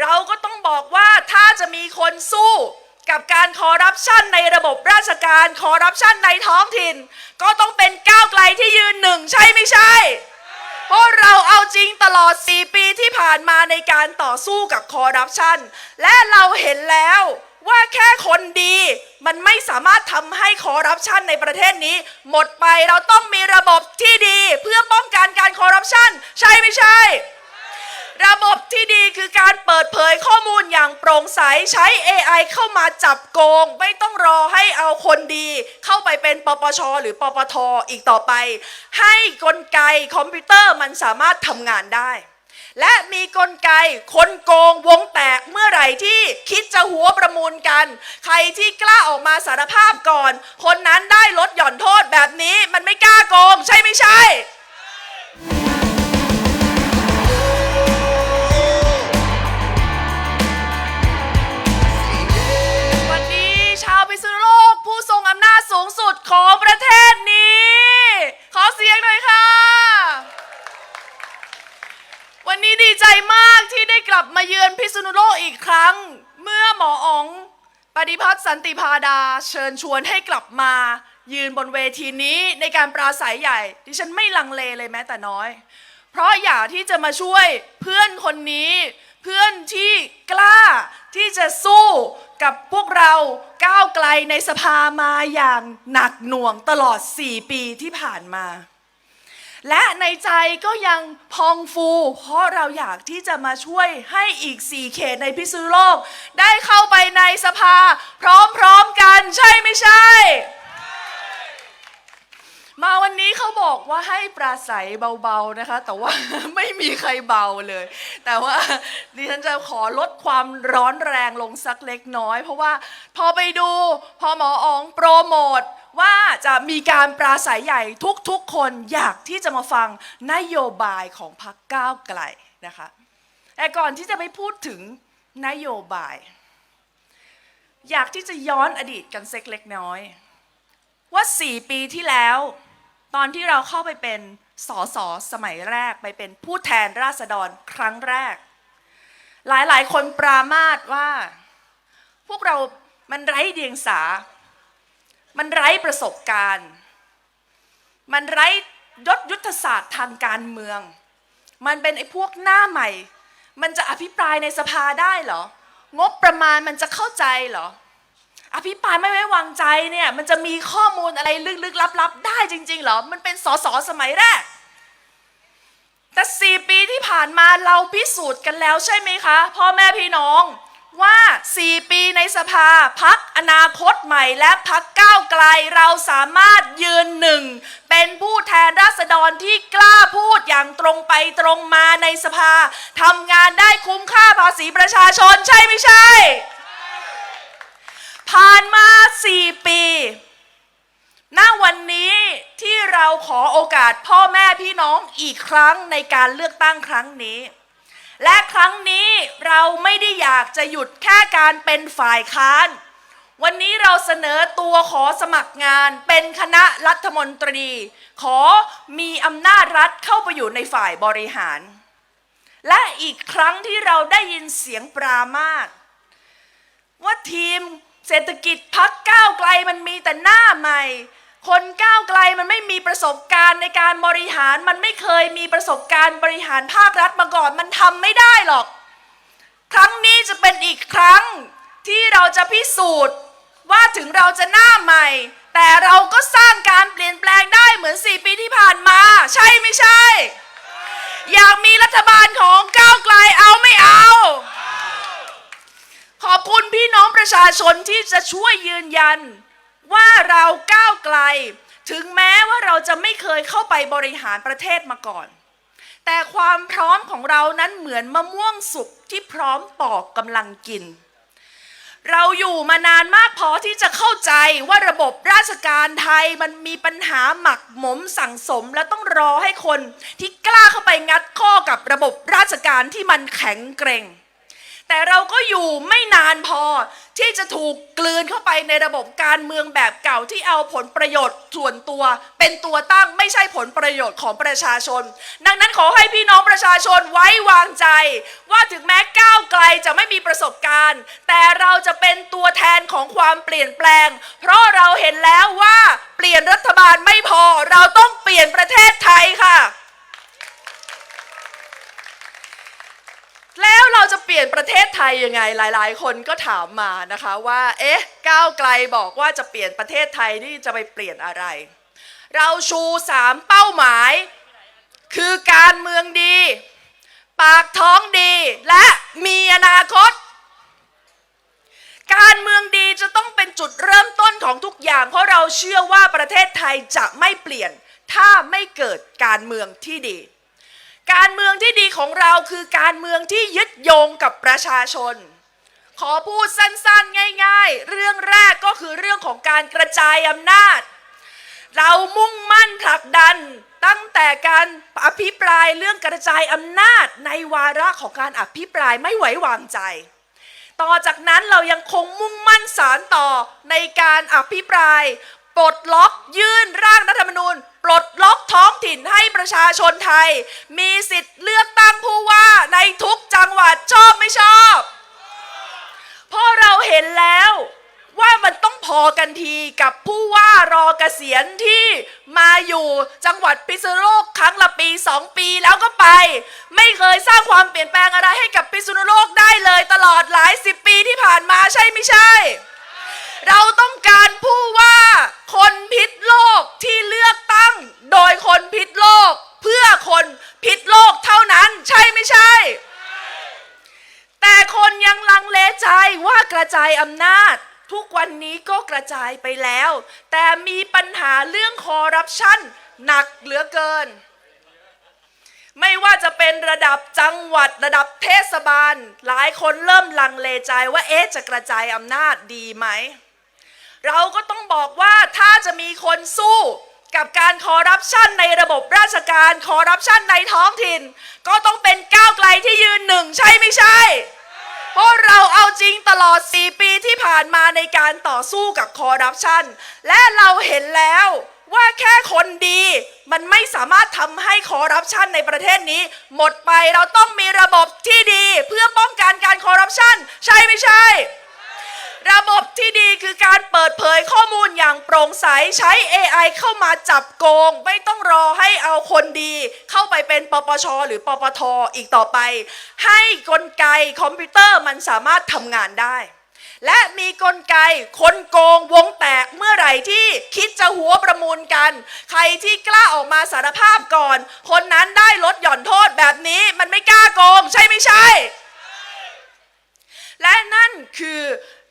เราก็ต้องบอกว่าถ้าจะมีคนสู้กับการคอร์รัปชันในระบบราชการคอร์รัปชันในท้องถิ่น ก็ต้องเป็นก้าวไกลที่ยืนหนึ่งใช่ไม่ใช่ เพราะเราเอาจริงตลอด 4 ปีที่ผ่านมาในการต่อสู้กับคอร์รัปชันและเราเห็นแล้วว่าแค่คนดีมันไม่สามารถทำให้คอร์รัปชันในประเทศนี้ หมดไปเราต้องมีระบบที่ดีเพื่อป้องกันการคอร์รัปชันใช่ไม่ใช่ ระบบที่ดีคือการเปิดเผยข้อมูลอย่างโปร่งใสใช้ AI เข้ามาจับโกง ไม่ต้องรอให้เอาคนดีเข้าไปเป็นปปช หรือปปทอีกต่อไป ให้กลไกคอมพิวเตอร์มันสามารถทำงานได้ และมีกลไกคนโกงวงแตกเมื่อไหร่ที่คิดจะหัวประมูลกัน ใครที่กล้าออกมาสารภาพก่อน คนนั้นได้ลดหย่อนโทษแบบนี้มันไม่กล้าโกงใช่ไม่ใช่ ทรงอำนาจสูงสุดของประเทศนี้ ขอเสียงหน่อยค่ะ วันนี้ดีใจมากที่ได้กลับมาเยือนพิษณุโลกอีกครั้ง เมื่อหมออ๋องปฏิพัฒน์สันติพาดา เชิญชวนให้กลับมายืนบนเวทีนี้ในการปราศัยใหญ่ ดิฉันไม่ลังเลเลยแม้แต่น้อย เพราะอยากที่จะมาช่วยเพื่อนคนนี้ เพื่อนที่กล้าที่จะสู้กับพวก เราก้าวไกลในสภามาอย่างหนักหน่วงตลอด 4 ปีที่ผ่านมา และในใจก็ยังพองฟู เพราะเราอยากที่จะมาช่วยให้อีก 4 เขตในพิษณุโลก ได้เข้าไปในสภา พร้อมๆกันใช่ไม่ใช่ มาวันนี้เขาบอกว่าให้ปราศัยเบาๆนะคะ แต่ว่าไม่มีใครเบาเลย แต่ว่าดิฉันจะขอลดความร้อนแรงลงสักเล็กน้อย เพราะว่าพอไปดูพอหมออองโปรโมทว่าจะมีการปราศัยใหญ่ทุกๆ คนอยากที่จะมาฟังนโยบายของพรรคก้าวไกลนะคะแต่ก่อนที่จะไปพูดถึงนโยบาย อยากที่จะย้อนอดีตกันเซ็กเล็กน้อย ว่า 4 ปีที่แล้ว ตอนที่เราเข้าไปเป็นสสสมัยแรกไปเป็นผู้แทนราษฎรครั้งแรก หลายๆ คนปรามาสว่า พวกเรามันไร้เดียงสา มันไร้ประสบการณ์ มันไร้ยศยุทธศาสตร์ทางการเมือง มันเป็นไอ้พวกหน้าใหม่ มันจะอภิปรายในสภาได้เหรอ งบประมาณมันจะเข้าใจเหรอ อภิปรายไม่ไว้วางใจเนี่ยมันจะมีข้อมูลอะไรลึกๆลับๆ ได้จริงๆเหรอ มันเป็นสสสมัยแรก แต่สี่ปีที่ผ่านมาเราพิสูจน์กันแล้วใช่ไหมคะ พ่อแม่พี่น้องว่า 4 ปีในสภาพักอนาคตใหม่และพักก้าวไกลเราสามารถยืนหนึ่ง เป็นผู้แทนราษฎรที่กล้าพูดอย่างตรงไปตรงมาในสภาทำงานได้คุ้มค่าภาษีประชาชนใช่ไม่ใช่ ผ่านมา4ปีณวันนี้ที่เราขอโอกาสพ่อแม่พี่น้องอีกครั้งในการเลือกตั้งครั้งนี้ และครั้งนี้เราไม่ได้อยากจะหยุดแค่การเป็นฝ่ายค้าน วันนี้เราเสนอตัวขอสมัครงานเป็นคณะรัฐมนตรี ขอมีอำนาจรัฐเข้าไปอยู่ในฝ่ายบริหาร และอีกครั้งที่เราได้ยินเสียงปรามาสว่าทีม เศรษฐกิจพักก้าวไกลมันมีแต่หน้าใหม่ คนก้าวไกลมันไม่มีประสบการณ์ในการบริหารมันไม่เคยมีประสบการณ์บริหารภาครัฐมาก่อนมันทำไม่ได้หรอก ครั้งนี้จะเป็นอีกครั้งที่เราจะพิสูจน์ว่าถึงเราจะหน้าใหม่ แต่เราก็สร้างการเปลี่ยนแปลงได้เหมือน 4 ปีที่ผ่านมา ใช่ไม่ใช่ อยากมีรัฐบาลของก้าวไกลเอาไม่เอา ขอบคุณพี่น้องประชาชนที่จะช่วยยืนยัน ว่าเราก้าวไกล ถึงแม้ว่าเราจะไม่เคยเข้าไปบริหารประเทศมาก่อน แต่ความพร้อมของเรานั้นเหมือนมะม่วงสุกที่พร้อมปอกกำลังกิน เราอยู่มานานมากพอที่จะเข้าใจว่าระบบราชการไทยมันมีปัญหาหมักหมมสั่งสม และต้องรอให้คนที่กล้าเข้าไปงัดข้อกับระบบราชการที่มันแข็งเกร็ง แต่เราก็อยู่ไม่นานพอที่จะถูกกลืนเข้าไปในระบบการเมืองแบบเก่าที่เอาผลประโยชน์ส่วนตัว เป็นตัวตั้งไม่ใช่ผลประโยชน์ของประชาชน ดังนั้นขอให้พี่น้องประชาชนไว้วางใจ ว่าถึงแม้ก้าวไกลจะไม่มีประสบการณ์ แต่เราจะเป็นตัวแทนของความเปลี่ยนแปลง เพราะเราเห็นแล้วว่าเปลี่ยนรัฐบาลไม่พอเราต้องเปลี่ยนประเทศไทยค่ะ แล้ว เราจะเปลี่ยนประเทศไทยยังไงหลาย ๆ คนก็ถามมานะคะว่าเอ๊ะก้าวไกลบอกว่าจะเปลี่ยนประเทศไทยนี่จะไปเปลี่ยนอะไร เราชูสามเป้าหมาย คือการเมืองดี ปากท้องดีและมีอนาคต การเมืองดีจะต้องเป็นจุดเริ่มต้นของทุกอย่าง เพราะเราเชื่อว่าประเทศไทยจะไม่เปลี่ยน ถ้าไม่เกิดการเมืองที่ดี การเมืองที่ดีของเราคือการเมืองที่ยึดโยงกับประชาชน ขอพูดสั้นๆง่าย ๆ เรื่องแรกก็คือเรื่องของการกระจายอำนาจ เรามุ่งมั่นผลักดันตั้งแต่การอภิปรายเรื่องกระจายอำนาจในวาระของการอภิปรายไม่ไว้วางใจ ต่อจากนั้นเรายังคงมุ่งมั่นสารต่อในการอภิปราย ปลดล็อกยื่นร่างรัฐธรรมนูญ ปลดล็อกท้องถิ่นให้ประชาชนไทย มีสิทธิ์เลือกตั้งผู้ว่าในทุกจังหวัดชอบไม่ชอบเพราะเราเห็นแล้วว่ามันต้องพอกันทีกับผู้ว่ารอเกษียณที่มาอยู่จังหวัดพิษณุโลกครั้งละปีสองปีแล้วก็ไป ไม่เคยสร้างความเปลี่ยนแปลงอะไรให้กับพิษณุโลกได้เลยตลอดหลายสิบปีที่ผ่านมาใช่ไม่ใช่ เราต้องการผู้ว่าคนพิษโลกที่เลือกตั้ง โดยคนพิษโลก เพื่อคนพิษโลกเท่านั้นใช่ไม่ใช่ แต่คนยังลังเลใจว่ากระจายอำนาจ ทุกวันนี้ก็กระจายไปแล้ว แต่มีปัญหาเรื่องคอร์รัปชันหนักเหลือเกินไม่ว่าจะเป็นระดับจังหวัดระดับเทศบาล หลายคนเริ่มลังเลใจว่าเอ๊ะจะกระจายอำนาจดีไหม เราก็ต้องบอกว่าถ้าจะมีคนสู้กับการคอร์รัปชันในระบบราชการคอร์รัปชันในท้องถิ่น ก็ต้องเป็นก้าวไกลที่ยืนหนึ่งใช่ไม่ใช่ เพราะเราเอาจริงตลอด 4 ปีที่ผ่านมาในการต่อสู้กับคอร์รัปชันและเราเห็นแล้วว่าแค่คนดีมันไม่สามารถทำให้คอร์รัปชันในประเทศนี้ หมดไปเราต้องมีระบบที่ดีเพื่อป้องกันการคอร์รัปชันใช่ไม่ใช่ ระบบที่ดีคือการเปิดเผยข้อมูลอย่างโปร่งใสใช้ AI เข้ามาจับโกง ไม่ต้องรอให้เอาคนดี เข้าไปเป็นปปช หรือปปทอีกต่อไป ให้กลไกคอมพิวเตอร์มันสามารถทำงานได้ และมีกลไกคนโกงวงแตกเมื่อไหร่ที่คิดจะหัวประมูลกัน ใครที่กล้าออกมาสารภาพก่อน คนนั้นได้ลดหย่อนโทษแบบนี้มันไม่กล้าโกง ใช่ไม่ใช่ และนั่นคือ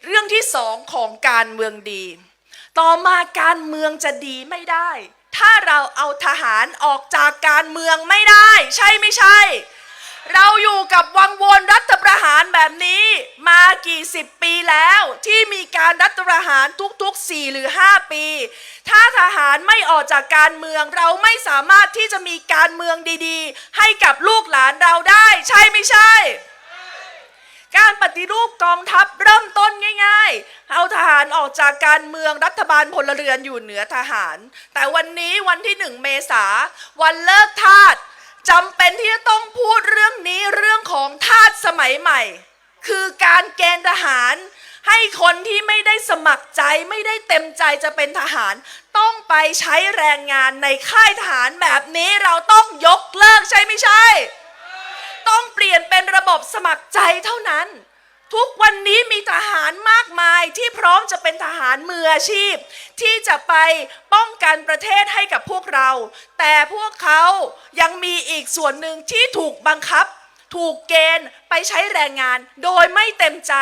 เรื่องที่สองของการเมืองดี ต่อมาการเมืองจะดีไม่ได้ ถ้าเราเอาทหารออกจากการเมืองไม่ได้ ใช่ไม่ใช่ เราอยู่กับวังวนรัฐประหารแบบนี้ มากี่สิบปีแล้วที่มีการรัฐประหารทุกๆ 4 หรือ 5 ปี ถ้าทหารไม่ออกจากการเมืองเราไม่สามารถที่จะมีการเมืองดีๆ ให้กับลูกหลานเราได้ ใช่ไม่ใช่ การปฏิรูปกองทัพเริ่มต้นง่าย ๆ เอาทหารออกจากการเมืองรัฐบาลพลเรือนอยู่เหนือทหาร แต่วันนี้วันที่หนึ่งเมษาวันเลิกทาสจำเป็นที่จะต้องพูดเรื่องนี้เรื่องของทาสสมัยใหม่ คือการเกณฑ์ทหารให้คนที่ไม่ได้สมัครใจไม่ได้เต็มใจจะเป็นทหาร ต้องไปใช้แรงงานในค่ายทหารแบบนี้เราต้องยกเลิกใช่ไม่ใช่ ต้องเปลี่ยนเป็นระ บบสมัครใจเท่านั้น ทุกวันนี้มีทหารมากมายที่พร้อมจะเป็นทหารมืออาชีพ ที่จะไปป้องกันประเทศให้กับพวกเรา แต่พวกเขายังมีอีกส่วนหนึ่งที่ถูกบังคับ ถูกเกณฑ์ไปใช้แรงงาน โดยไม่เต็มใจ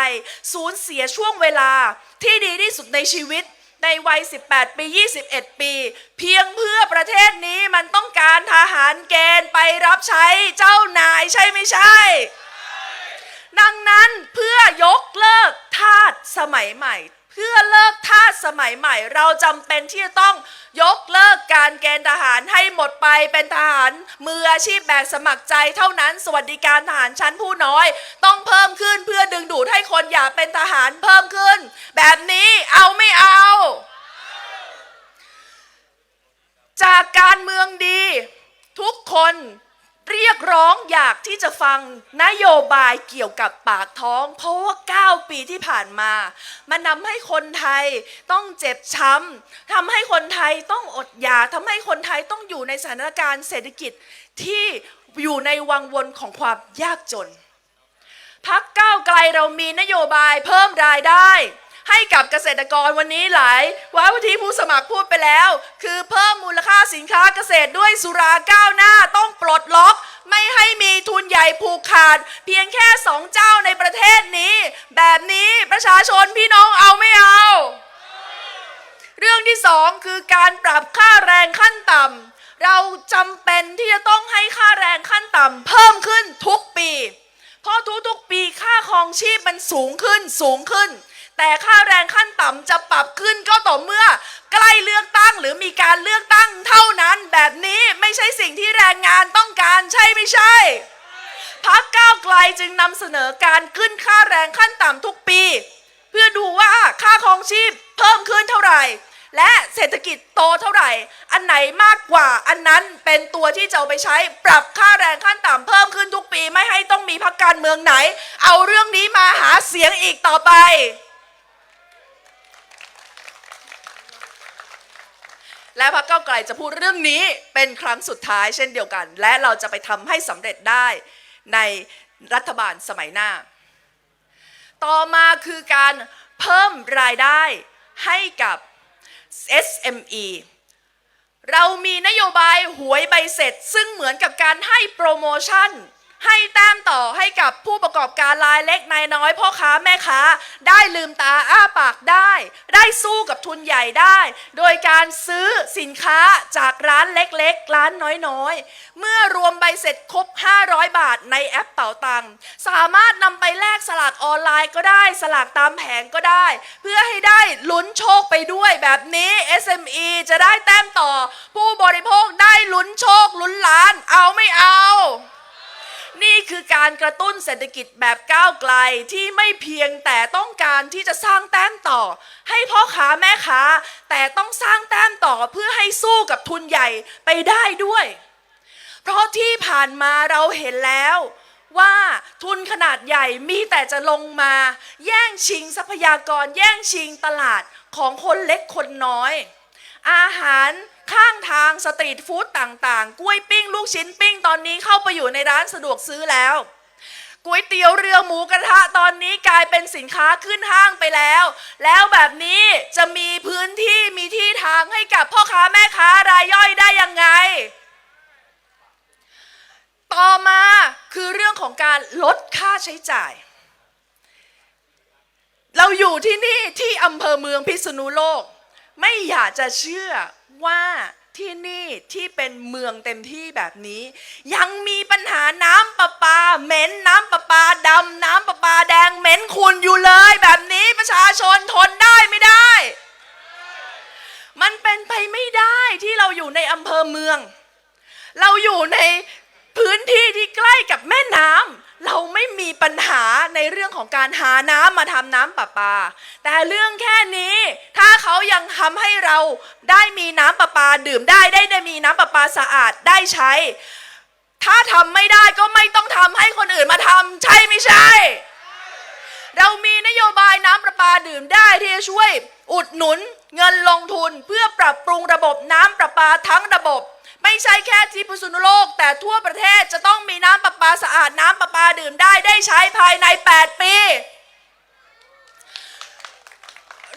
สูญเสียช่วงเวลาที่ดีที่สุดในชีวิตในวัย 18 ปี 21 ปี เพียงเพื่อประเทศนี้มันต้องการทหารเกณฑ์ไปรับใช้เจ้านายใช่ไม่ใช่ ดังนั้นเพื่อยกเลิกทาสสมัยใหม่ เพื่อเลิกทาสสมัยใหม่ เราจำเป็นที่จะต้องยกเลิกการเกณฑ์ทหารให้หมดไปเป็นทหารมืออาชีพแบบสมัครใจเท่านั้น สวัสดิการทหารชั้นผู้น้อย ต้องเพิ่มขึ้นเพื่อดึงดึงดูดให้คนอยากเป็นทหารเพิ่มขึ้น แบบนี้เอาไม่เอาจากการเมืองดี ทุกคน เรียกร้องอยากที่จะฟังนโยบายเกี่ยวกับปากท้อง เพราะว่า 9 ปีที่ผ่านมา มันนำให้คนไทยต้องเจ็บช้ำทำให้คนไทยต้องอดอยากทำให้คนไทยต้องอยู่ในสถานการณ์เศรษฐกิจที่อยู่ในวังวนของความยากจนพักก้าวไกลเรามีนโยบายเพิ่มรายได้ ให้กับเกษตรกรวันนี้หลายว่าวันที่ผู้สมัครพูดไปแล้ว คือเพิ่มมูลค่าสินค้าเกษตรด้วยสุราก้าวหน้าต้องปลดล็อก ไม่ให้มีทุนใหญ่ผูกขาด เพียงแค่สองเจ้าในประเทศนี้ แบบนี้ประชาชนพี่น้องเอาไม่เอา เรื่องที่สองคือการปรับค่าแรงขั้นต่ำเราจำเป็นที่จะต้องให้ค่าแรงขั้นต่ำเพิ่มขึ้นทุกปี เพราะทุกๆปีค่าครองชีพมันสูงขึ้นสูงขึ้น แต่ค่าแรงขั้นต่ำจะปรับขึ้นก็ต่อเมื่อ ใกล้เลือกตั้งหรือมีการเลือกตั้งเท่านั้นแบบนี้ไม่ใช่สิ่งที่แรงงานต้องการใช่ไม่ใช่พักก้าวไกลจึงนำเสนอการขึ้นค่าแรงขั้นต่ำทุกปี เพื่อดูว่าค่าครองชีพเพิ่มขึ้นเท่าไหร่ และเศรษฐกิจโตเท่าไหร่ อันไหนมากกว่าอันนั้นเป็นตัวที่จะเอาไปใช้ปรับค่าแรงขั้นต่ำเพิ่มขึ้นทุกปี ไม่ให้ต้องมีพักการเมืองไหน เอาเรื่องนี้มาหาเสียงอีกต่อไป และพรรคเก้าไกลจะพูดเรื่องนี้เป็นครั้งสุดท้ายเช่นเดียวกัน และเราจะไปทำให้สำเร็จได้ในรัฐบาลสมัยหน้า ต่อมาคือการเพิ่มรายได้ให้กับ SME เรามีนโยบายหวยใบเสร็จ ซึ่งเหมือนกับการให้โปรโมชั่น ให้แต้มต่อให้กับผู้ประกอบการรายเล็กนายน้อยพ่อค้าแม่ค้า ได้ลืมตาอ้าปากได้ ได้สู้กับทุนใหญ่ได้ โดยการซื้อสินค้าจากร้านเล็กๆ ร้านน้อยๆ เมื่อรวมใบเสร็จครบ 500 บาทในแอปเป๋าตังค์สามารถนำไปแลกสลากออนไลน์ก็ได้ สลากตามแผงก็ได้ เพื่อให้ได้ลุ้นโชคไปด้วยแบบนี้ SME จะได้แต้มต่อ ผู้บริโภคได้ลุ้นโชคลุ้นล้านเอาไม่เอา นี่คือการกระตุ้นเศรษฐกิจแบบก้าวไกลที่ไม่เพียงแต่ต้องการที่จะสร้างแต้มต่อ ให้พ่อค้าแม่ค้า แต่ต้องสร้างแต้มต่อเพื่อให้สู้กับทุนใหญ่ไปได้ด้วย เพราะที่ผ่านมาเราเห็นแล้วว่าทุนขนาดใหญ่มีแต่จะลงมา แย่งชิงทรัพยากร แย่งชิงตลาดของคนเล็กคนน้อย อาหาร ข้างทางสตรีทฟู้ดต่างๆ กล้วยปิ้ง ลูกชิ้นปิ้ง ตอนนี้เข้าไปอยู่ในร้านสะดวกซื้อแล้วก๋วยเตี๋ยวเรือหมูกระทะตอนนี้กลายเป็นสินค้าขึ้นห้างไปแล้ว แล้วแบบนี้จะมีพื้นที่มีที่ทางให้กับพ่อค้าแม่ค้ารายย่อยได้ยังไง ต่อมาคือเรื่องของการลดค่าใช้จ่าย เราอยู่ที่นี่ที่อำเภอเมืองพิษณุโลก ไม่อยากจะเชื่อ ว่าที่นี่ที่เป็นเมืองเต็มที่แบบนี้ ยังมีปัญหาน้ำประปาเหม็นน้ำประปาดำน้ำประปาแดงเหม็นขุ่นอยู่เลยแบบนี้ประชาชนทนได้ไม่ได้ มันเป็นไปไม่ได้ที่เราอยู่ในอำเภอเมือง เราอยู่ในที่ที่ใกล้กับแม่น้ำเราไม่มีปัญหาในเรื่อง ของการหาน้ำมาทำน้ำประปา แต่เรื่องแค่นี้ถ้าเขายังทำให้เราได้มีน้ำประปาดื่มได้ได้ได้มีน้ำประปาสะอาดได้ใช้ ถ้าทำไม่ได้ก็ไม่ต้องทำให้คนอื่นมาทำใช่ไม่ใช่ เรามีนโยบายน้ำประปาดื่มได้ที่จะช่วย อุดหนุนเงินลงทุนเพื่อปรับปรุงระบบน้ำประปาทั้งระบบ ไม่ใช่แค่ที่พิษณุโลก แต่ทั่วประเทศจะต้องมีน้ำประปาสะอาดน้ำประปาดื่มได้ได้ใช้ภายใน 8 ปี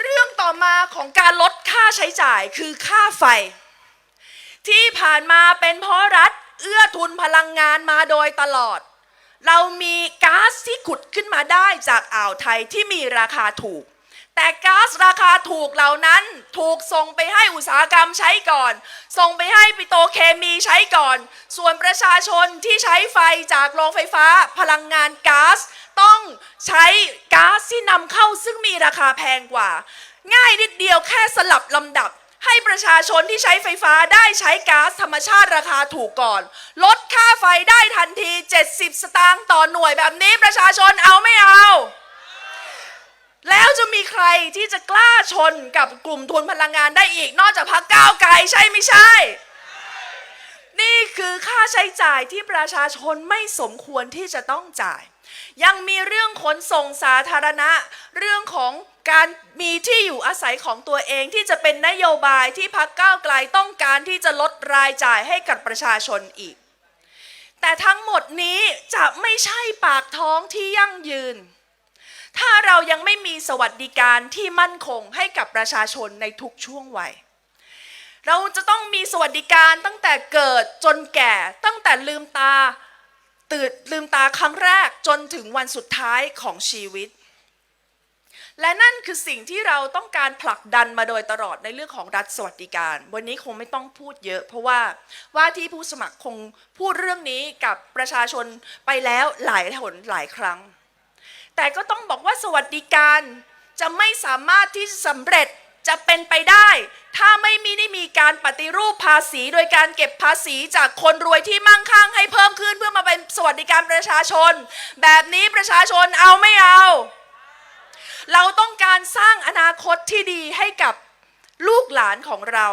เรื่องต่อมาของการลดค่าใช้จ่ายคือค่าไฟ ที่ผ่านมาเป็นเพราะรัฐเอื้อทุนพลังงานมาโดยตลอด เรามีก๊าซที่ขุดขึ้นมาได้จากอ่าวไทยที่มีราคาถูก แต่ก๊าซราคาถูกเหล่านั้นถูกส่งไปให้อุตสาหกรรมใช้ก่อน ส่งไปให้ปิโตเคมีใช้ก่อน ส่วนประชาชนที่ใช้ไฟจากโรงไฟฟ้าพลังงานก๊าซต้องใช้ก๊าซที่นำเข้าซึ่งมีราคาแพงกว่า ง่ายนิดเดียวแค่สลับลำดับให้ประชาชนที่ใช้ไฟฟ้าได้ใช้ก๊าซธรรมชาติราคาถูกก่อน ลดค่าไฟได้ทันที 70 สตางค์ต่อหน่วยแบบนี้ประชาชนเอาไม่เอา แล้วจะมีใครที่จะกล้าชนกับกลุ่มทุนพลังงานได้อีก นอกจากพักก้าวไกลใช่ไม่ใช่ นี่คือค่าใช้จ่ายที่ประชาชนไม่สมควรที่จะต้องจ่าย ยังมีเรื่องขนส่งสาธารณะ เรื่องของการมีที่อยู่อาศัยของตัวเองที่จะเป็นนโยบายที่พักก้าวไกลต้องการที่จะลดรายจ่ายให้กับประชาชนอีก แต่ทั้งหมดนี้จะไม่ใช่ปากท้องที่ยั่งยืน ถ้าเรายังไม่มีสวัสดิการที่มั่นคงให้กับประชาชนในทุกช่วงวัย เราจะต้องมีสวัสดิการตั้งแต่เกิดจนแก่ตั้งแต่ลืมตาตื่นลืมตาครั้งแรกจนถึงวันสุดท้ายของชีวิต และนั่นคือสิ่งที่เราต้องการผลักดันมาโดยตลอดในเรื่องของรัฐสวัสดิการ วันนี้คงไม่ต้องพูดเยอะ เพราะว่าว่าที่ผู้สมัครคงพูดเรื่องนี้กับประชาชนไปแล้วหลายหนหลายครั้ง แต่ก็ต้องบอกว่าสวัสดิการจะไม่สามารถที่สำเร็จจะเป็นไปได้ ถ้าไม่มีได้มีการปฏิรูปภาษีโดยการเก็บภาษีจากคนรวยที่มั่งคั่งให้เพิ่มขึ้นเพื่อมาเป็นสวัสดิการประชาชน แบบนี้ประชาชนเอาไม่เอา เราต้องการสร้างอนาคตที่ดีให้กับลูกหลานของเรา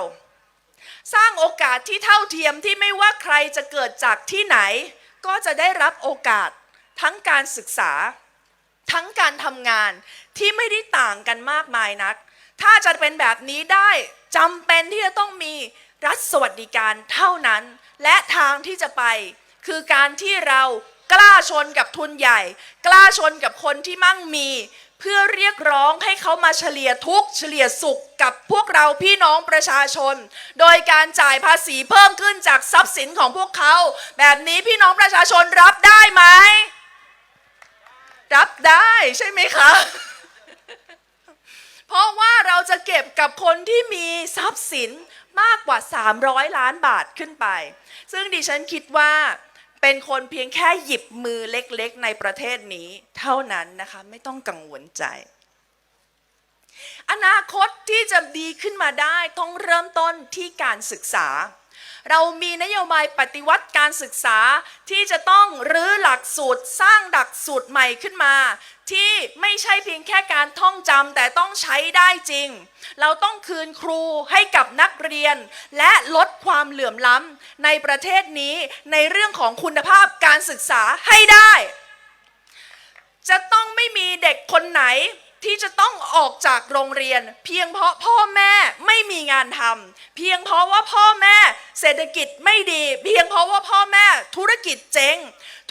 สร้างโอกาสที่เท่าเทียมที่ไม่ว่าใครจะเกิดจากที่ไหน ก็จะได้รับโอกาสทั้งการศึกษา ทั้งการทำงานที่ไม่ได้ต่างกันมากมายนัก ถ้าจะเป็นแบบนี้ได้จำเป็นที่จะต้องมีรัฐสวัสดิการเท่านั้น และทางที่จะไป คือการที่เรากล้าชนกับทุนใหญ่ กล้าชนกับคนที่มั่งมี เพื่อเรียกร้องให้เขามาเฉลี่ยทุกเฉลี่ยสุขกับพวกเราพี่น้องประชาชน โดยการจ่ายภาษีเพิ่มขึ้นจากทรัพย์สินของพวกเขา แบบนี้พี่น้องประชาชนรับได้ไหม รับได้ใช่ไหมคะ เพราะว่าเราจะเก็บกับคนที่มีทรัพย์สินมากกว่า 300 ล้านบาทขึ้นไป ซึ่งดิฉันคิดว่าเป็นคนเพียงแค่หยิบมือเล็กๆ ในประเทศนี้ เท่านั้นนะคะไม่ต้องกังวลใจ อนาคตที่จะดีขึ้นมาได้ต้องเริ่มต้นที่การศึกษา เรามีนโยบายปฏิวัติการศึกษาที่จะต้องรื้อหลักสูตรสร้างหลักสูตรใหม่ขึ้นมา ที่ไม่ใช่เพียงแค่การท่องจำแต่ต้องใช้ได้จริง เราต้องคืนครูให้กับนักเรียน และลดความเหลื่อมล้ำในประเทศนี้ในเรื่องของคุณภาพการศึกษาให้ได้ จะต้องไม่มีเด็กคนไหน ที่จะต้องออกจากโรงเรียน เพียงเพราะพ่อแม่ไม่มีงานทำเพียงเพราะว่าพ่อแม่เศรษฐกิจไม่ดี เพียงเพราะว่าพ่อแม่ธุรกิจเจ๊ง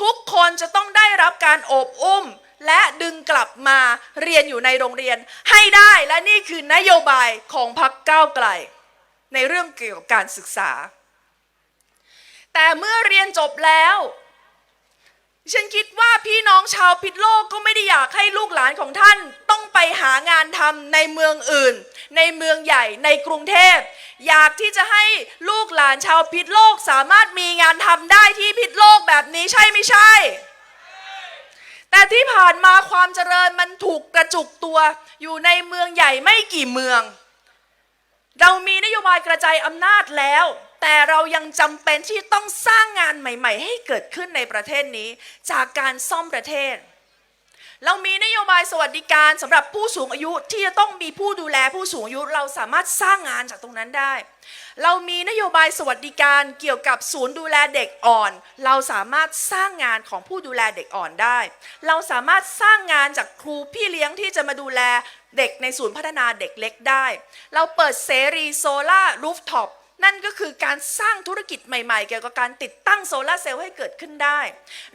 ทุกคนจะต้องได้รับการโอบอุ้ม และดึงกลับมาเรียนอยู่ในโรงเรียนให้ได้และนี่คือนโยบายของพรรคก้าวไกล ในเรื่องเกี่ยวกับการศึกษา แต่เมื่อเรียนจบแล้ว ฉันคิดว่าพี่น้องชาวพิษโลกก็ไม่ได้อยากให้ลูกหลานของท่านต้องไปหางานทำในเมืองอื่น ในเมืองใหญ่ในกรุงเทพ อยากที่จะให้ลูกหลานชาวพิษโลกสามารถมีงานทำได้ที่พิษโลกแบบนี้ใช่ไม่ใช่ แต่ที่ผ่านมาความเจริญมันถูกกระจุกตัวอยู่ในเมืองใหญ่ไม่กี่เมือง เรามีนโยบายกระจายอำนาจแล้ว แต่เรายังจำเป็นที่ต้องสร้างงานใหม่ ๆ ให้เกิดขึ้นในประเทศนี้ จากการซ่อมประเทศ เรามีนโยบายสวัสดิการสำหรับผู้สูงอายุที่จะต้องมีผู้ดูแลผู้สูงอายุเราสามารถสร้างงานจากตรงนั้นได้ เรามีนโยบายสวัสดิการเกี่ยวกับศูนย์ดูแลเด็กอ่อน เราสามารถสร้างงานของผู้ดูแลเด็กอ่อนได้ เราสามารถสร้างงานจากครูพี่เลี้ยงที่จะมาดูแลเด็กในศูนย์พัฒนาเด็กเล็กได้ เราเปิดเสรีโซล่ารูฟท็อป นั่นก็คือการสร้างธุรกิจใหม่ๆ เกี่ยวกับการติดตั้งโซลาร์เซลล์ให้เกิดขึ้นได้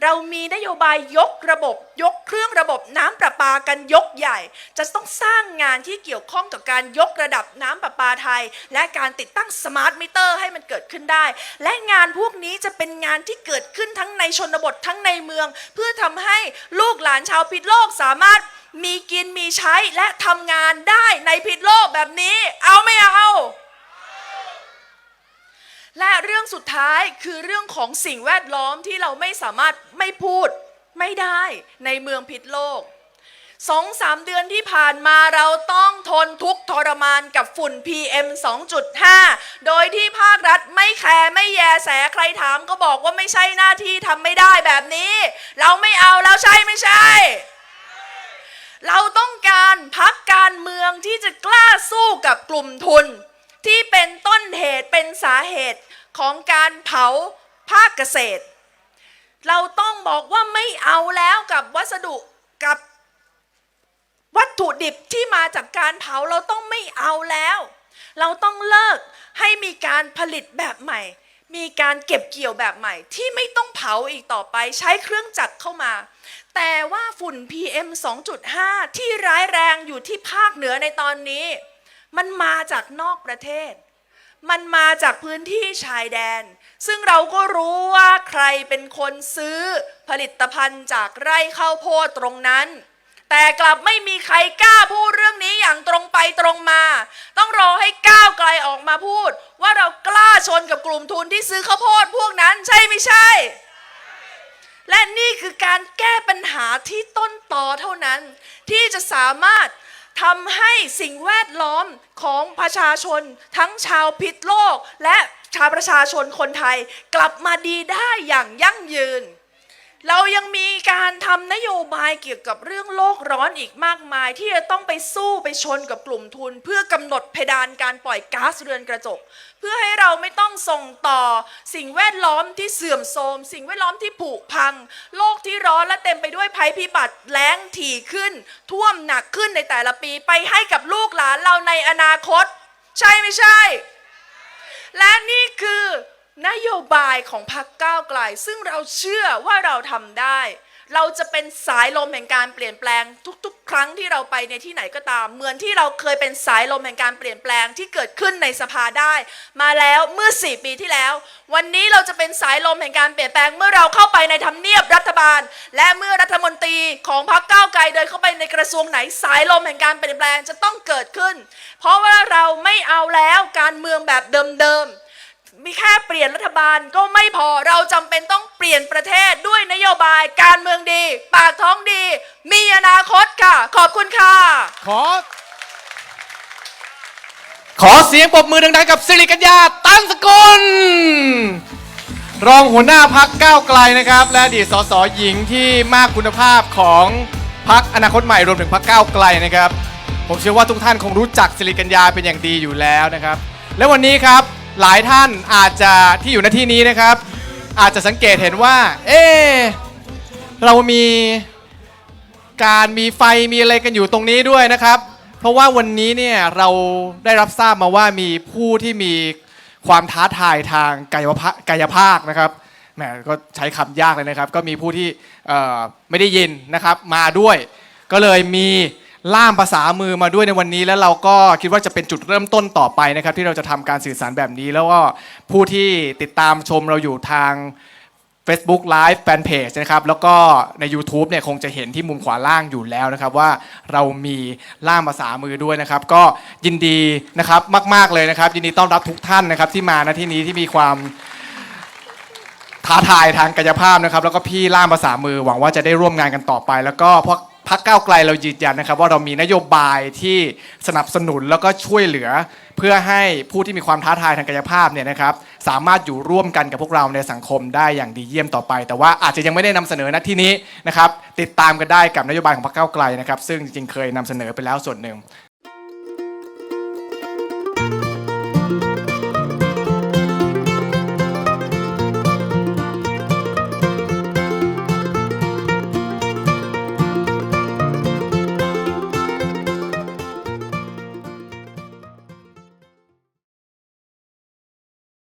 เรามีนโยบายยกระบบ ยกเครื่องระบบน้ำประปากันยกใหญ่ จะต้องสร้างงานที่เกี่ยวข้องกับการยกระดับน้ำประปาไทย และการติดตั้งสมาร์ทมิเตอร์ให้มันเกิดขึ้นได้ และงานพวกนี้จะเป็นงานที่เกิดขึ้นทั้งในชนบททั้งในเมือง เพื่อทำให้ลูกหลานชาวพิษโลกสามารถมีกินมีใช้และทำงานได้ในพิษโลกแบบนี้ เอาไม่เอา และเรื่องสุดท้ายคือเรื่องของสิ่งแวดล้อมที่เราไม่สามารถไม่พูดไม่ได้ในเมืองพิษโลกสองสามเดือนที่ผ่านมาเราต้องทนทุกทรมานกับฝุ่น PM 2.5 โดยที่ภาครัฐไม่แคร์ไม่แยแสใครถามก็บอกว่าไม่ใช่หน้าที่ทำไม่ได้แบบนี้ เราไม่เอาแล้วใช่ไม่ใช่ เราต้องการพักการเมืองที่จะกล้าสู้กับกลุ่มทุน ที่เป็นต้นเหตุเป็นสาเหตุของการเผาภาคเกษตร เราต้องบอกว่าไม่เอาแล้วกับวัสดุกับวัตถุดิบที่มาจากการเผาเราต้องไม่เอาแล้ว เราต้องเลิกให้มีการผลิตแบบใหม่ มีการเก็บเกี่ยวแบบใหม่ ที่ไม่ต้องเผาอีกต่อไปใช้เครื่องจักรเข้ามา แต่ว่าฝุ่น PM 2.5 ที่ร้ายแรงอยู่ที่ภาคเหนือในตอนนี้ มันมาจากนอกประเทศ มันมาจากพื้นที่ชายแดน ซึ่งเราก็รู้ว่าใครเป็นคนซื้อผลิตภัณฑ์จากไร่ข้าวโพดตรงนั้น แต่กลับไม่มีใครกล้าพูดเรื่องนี้อย่างตรงไปตรงมา ต้องรอให้ก้าวไกลออกมาพูด ว่าเรากล้าชนกับกลุ่มทุนที่ซื้อข้าวโพดพวกนั้นใช่ไม่ใช่ และนี่คือการแก้ปัญหาที่ต้นตอเท่านั้น ที่จะสามารถ ทำให้สิ่งแวดล้อมของประชาชน ทั้งชาวพิษโลก และชาวประชาชนคนไทย กลับมาดีได้อย่างยั่งยืน เรายังมีการทำนโยบายเกี่ยวกับเรื่องโลกร้อนอีกมากมาย ที่จะต้องไปสู้ไปชนกับกลุ่มทุน เพื่อกำหนดเพดานการปล่อยก๊าซเรือนกระจก เพื่อให้เราไม่ต้องส่งต่อ สิ่งแวดล้อมที่เสื่อมโทรม สิ่งแวดล้อมที่ผุพัง โลกที่ร้อนและเต็มไปด้วยภัยพิบัติแล้งถี่ขึ้น ท่วมหนักขึ้นในแต่ละปี ไปให้กับลูกหลานเราในอนาคต ใช่ไม่ใช่ และนี่คือ นโยบายของพรรคก้าวไกล ซึ่งเราเชื่อว่าเราทำได้ เราจะเป็นสายลมแห่งการเปลี่ยนแปลงทุก ๆ ครั้งที่เราไปในที่ไหนก็ตาม เหมือนที่เราเคยเป็นสายลมแห่งการเปลี่ยนแปลงที่เกิดขึ้นในสภาได้ มาแล้วเมื่อ 4 ปีที่แล้ว วันนี้เราจะเป็นสายลมแห่งการเปลี่ยนแปลงเมื่อเราเข้าไปในทำเนียบรัฐบาล และเมื่อรัฐมนตรีของพรรคก้าวไกลเดินเข้าไปในกระทรวงไหนสายลมแห่งการเปลี่ยนแปลงจะต้องเกิดขึ้น เพราะว่าเราไม่เอาแล้วการเมืองแบบเดิมๆ มีแค่เปลี่ยนรัฐบาลก็ไม่พอเราจำเป็นต้องเปลี่ยนประเทศด้วยนโยบายการเมืองดี ปากท้องดี มีอนาคตค่ะ ขอบคุณค่ะ ขอ ขอเสียงปรบมือดังๆกับสิริกัญญาตั้งสกุล รองหัวหน้าพักก้าวไกลนะครับ และอดีตสสหญิงที่มากคุณภาพของพักอนาคตใหม่รวมถึงพักก้าวไกลนะครับ ผมเชื่อว่าทุกท่านคงรู้จักสิริกัญญาเป็นอย่างดีอยู่แล้วนะครับ และวันนี้ครับ หลายท่านอาจจะที่อยู่ในที่นี้นะครับ อาจจะสังเกตเห็นว่า เอ๊เรามีการมีไฟมีอะไรกันอยู่ตรงนี้ด้วยนะครับ เพราะว่าวันนี้เนี่ยเราได้รับทราบมาว่ามีผู้ที่มีความท้าทายทางกายภาพกายภาคนะครับแหมก็ใช้คำยากเลยนะครับ ก็มีผู้ที่ไม่ได้ยินนะครับมาด้วย ก็เลยมี ล่ามภาษามือมาด้วยในวันนี้ แล้วเราก็คิดว่าจะเป็นจุดเริ่มต้นต่อไปนะครับที่เราจะทำการสื่อสารแบบนี้ แล้วก็ผู้ที่ติดตามชมเราอยู่ทาง Facebook Live Fanpage นะครับแล้วก็ใน YouTube เนี่ยคงจะเห็นที่มุมขวาล่างอยู่แล้วนะครับว่าเรามีล่ามภาษามือด้วยนะครับ ก็ยินดีนะครับมาก ๆเลยนะครับ ยินดีต้อนรับทุกท่านนะครับที่มาณที่นี้ที่มีความท้าทายทางกายภาพนะครับ แล้วก็พี่ล่ามภาษามือหวังว่าจะได้ร่วมงานกันต่อไป แล้วก็พราะ พักก้าวไกลเรายืนยันนะครับ ว่าเรามีนโยบายที่สนับสนุนแล้วก็ช่วยเหลือ เพื่อให้ผู้ที่มีความท้าทายทางกายภาพเนี่ยนะครับสามารถอยู่ร่วมกันกับพวกเราในสังคมได้อย่างดีเยี่ยมต่อไป แต่ว่าอาจจะยังไม่ได้นำเสนอณที่นี้นะครับติดตามกันได้กับนโยบายของพรรคก้าวไกลนะครับซึ่งจริงๆเคยนำเสนอไปแล้วส่วนหนึ่ง